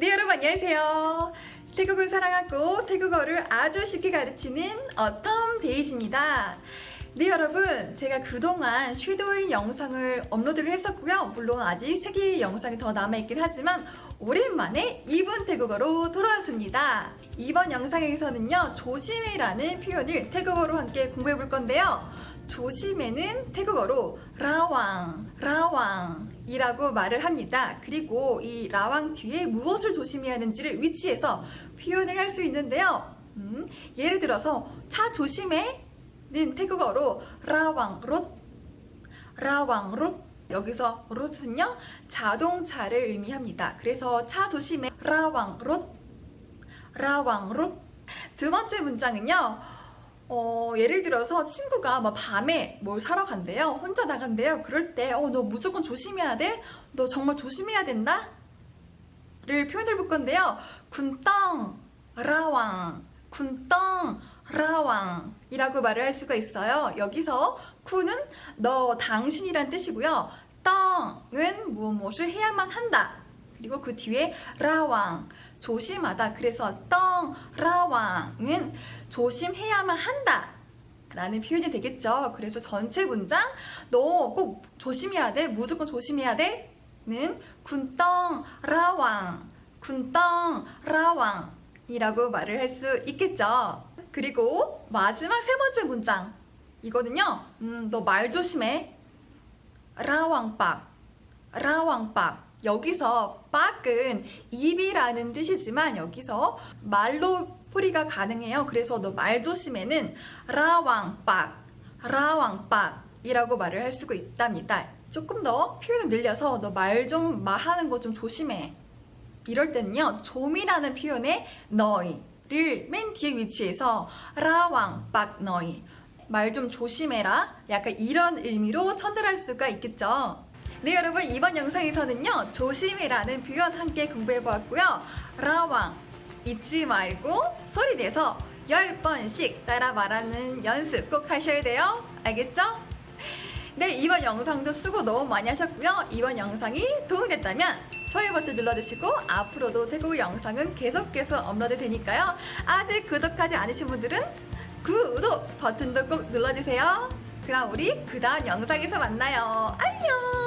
네 여러분 안녕하세요. 태국을 사랑하고 태국어를 아주 쉽게 가르치는 어텀 데이지입니다. 네 여러분 제가 그동안 쉐도잉 영상을 업로드를 했었고요. 물론 아직 세 개의 영상이 더 남아있긴 하지만 오랜만에 2분 태국어로 돌아왔습니다. 이번 영상에서는요 조심해라는 표현을 태국어로 함께 공부해 볼 건데요. 조심해는 태국어로 라왕, 라왕이라고 말을 합니다. 그리고 이 라왕 뒤에 무엇을 조심해야 하는지를 위치해서 표현을 할 수 있는데요. 음, 예를 들어서 차 조심해 는 태국어로 라왕 롯, 라왕 롯 여기서 롯은요 자동차를 의미합니다. 그래서 차 조심해 라왕 롯, 라왕 롯. 두 번째 문장은요. 어, 예를 들어서 친구가 뭐 밤에 뭘 사러 간대요. 혼자 나간대요. 그럴 때, 어, 너 무조건 조심해야 돼? 너 정말 조심해야 된다? 를 표현해 볼 건데요. 군덩, 라왕, 군덩, 라왕 이라고 말을 할 수가 있어요. 여기서 쿠는 너, 당신이란 뜻이고요. 덩은 무엇을 해야만 한다. 그리고 그 뒤에 라왕, 조심하다. 그래서 덩, 라왕은 조심해야만 한다. 라는 표현이 되겠죠. 그래서 전체 문장, 너 꼭 조심해야 돼. 무조건 조심해야 돼. 는 군덩, 라왕, 군덩, 라왕 이라고 말을 할 수 있겠죠. 그리고 마지막 세 번째 문장. 이거는요, 음, 너 말 조심해. 라왕빡, 라왕빡. 여기서 빡은 입이라는 뜻이지만 여기서 말로 풀이가 가능해요. 그래서 너 말 조심에는 라왕빡, 라왕빡이라고 말을 할 수가 있답니다. 조금 더 표현을 늘려서 너 말 좀 말하는 거 좀 조심해. 이럴 때는요, 좀이라는 표현의 너희 를맨 뒤에 위치해서 라왕 빡 너희 말좀 조심해라. 약간 이런 의미로 전달할 수가 있겠죠. 네 여러분 이번 영상에서는요 조심해라는 표현 함께 공부해 보았고요 라왕 잊지 말고 소리 내서 10번씩 따라 말하는 연습 꼭 하셔야 돼요 알겠죠? 네 이번 영상도 수고 너무 많이 하셨고요. 이번 영상이 도움됐다면 좋아요 버튼 눌러주시고 앞으로도 태국어 영상은 계속해서 업로드 되니까요. 아직 구독하지 않으신 분들은 구독 버튼도 꼭 눌러주세요. 그럼 우리 그 다음 영상에서 만나요. 안녕